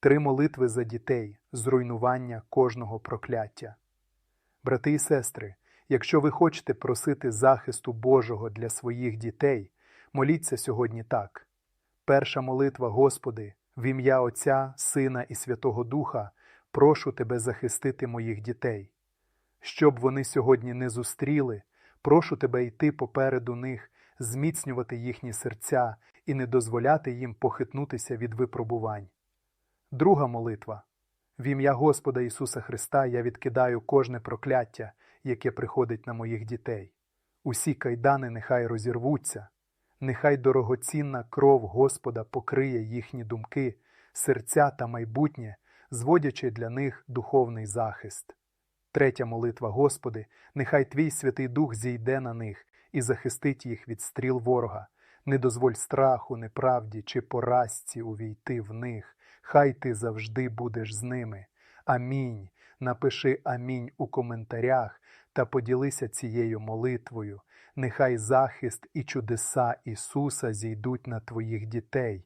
Три молитви за дітей, зруйнування кожного прокляття. Брати і сестри, якщо ви хочете просити захисту Божого для своїх дітей, моліться сьогодні так. Перша молитва, Господи, в ім'я Отця, Сина і Святого Духа, прошу Тебе захистити моїх дітей. Щоб вони сьогодні не зустріли, прошу Тебе йти попереду них, зміцнювати їхні серця і не дозволяти їм похитнутися від випробувань. Друга молитва. В ім'я Господа Ісуса Христа я відкидаю кожне прокляття, яке приходить на моїх дітей. Усі кайдани нехай розірвуться, нехай дорогоцінна кров Господа покриє їхні думки, серця та майбутнє, зводячи для них духовний захист. Третя молитва Господи, нехай Твій Святий Дух зійде на них і захистить їх від стріл ворога. Не дозволь страху, неправді чи поразці увійти в них. Хай ти завжди будеш з ними. Амінь. Напиши амінь у коментарях та поділися цією молитвою. Нехай захист і чудеса Ісуса зійдуть на твоїх дітей.